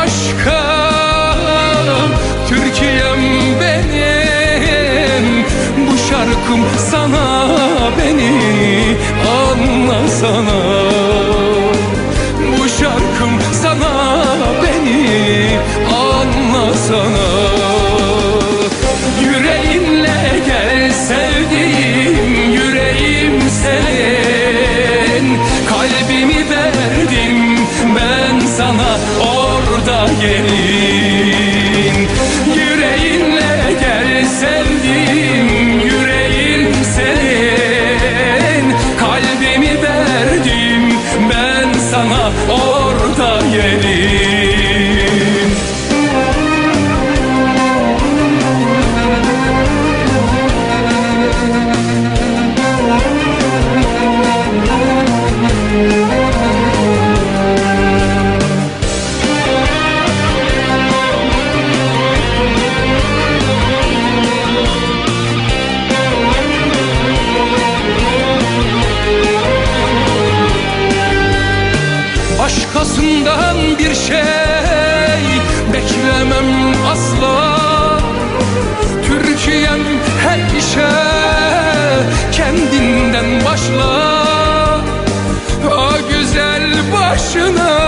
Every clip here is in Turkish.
aşkım Türkiye'm benim. Bu şarkım sana orada şey beklemem asla. Türkiye'm her işe kendinden başla. O güzel başına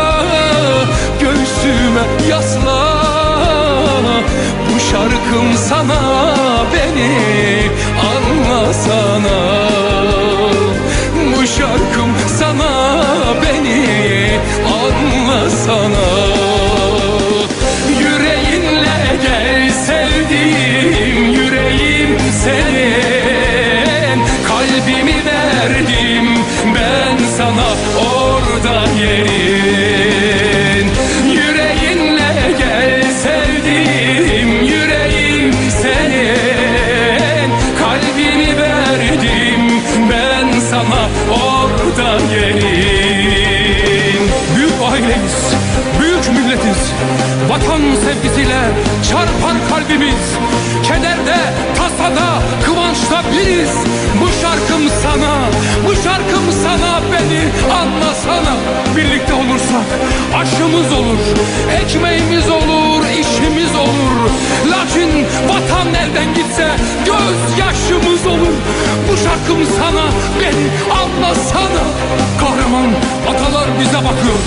verdim ben sana orada yerin Yüreğinle gel sevdiğim yüreğim senin. Kalbimi verdim ben sana orada yerin Büyük aileyiz, büyük milletiz Vatan sevgisiyle çarpar kalbimiz. Kederde, tasada, kıvançta biriz. Bu şarkım sana, bu şarkım sana beni anlasana. Birlikte olursak aşımız olur, ekmeğimiz olur, işimiz olur. Lakin vatan elden gitse gözyaşımız olur. Bu şarkım sana beni anlasana. Kahraman atalar bize bakıyor.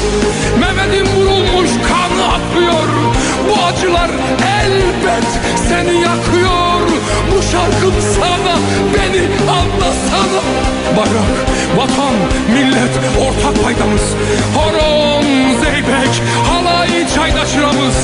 Mehmet'in vurulmuş kanı akıyor Bu acılar elbet seni yakıyor Bayrak, vatan, millet ortak paydamız. Horon, zeybek, halay çaydaşıramız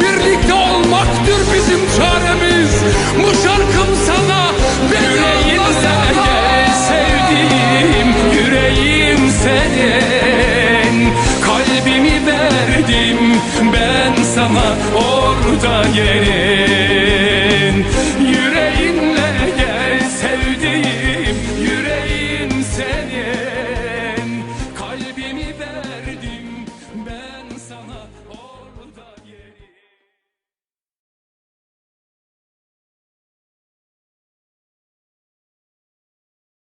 Birlikte olmaktır bizim çaremiz. Bu şarkım sana beni anlasana gel sevdiğim yüreğim senin. Kalbimi verdim ben sana orada yerin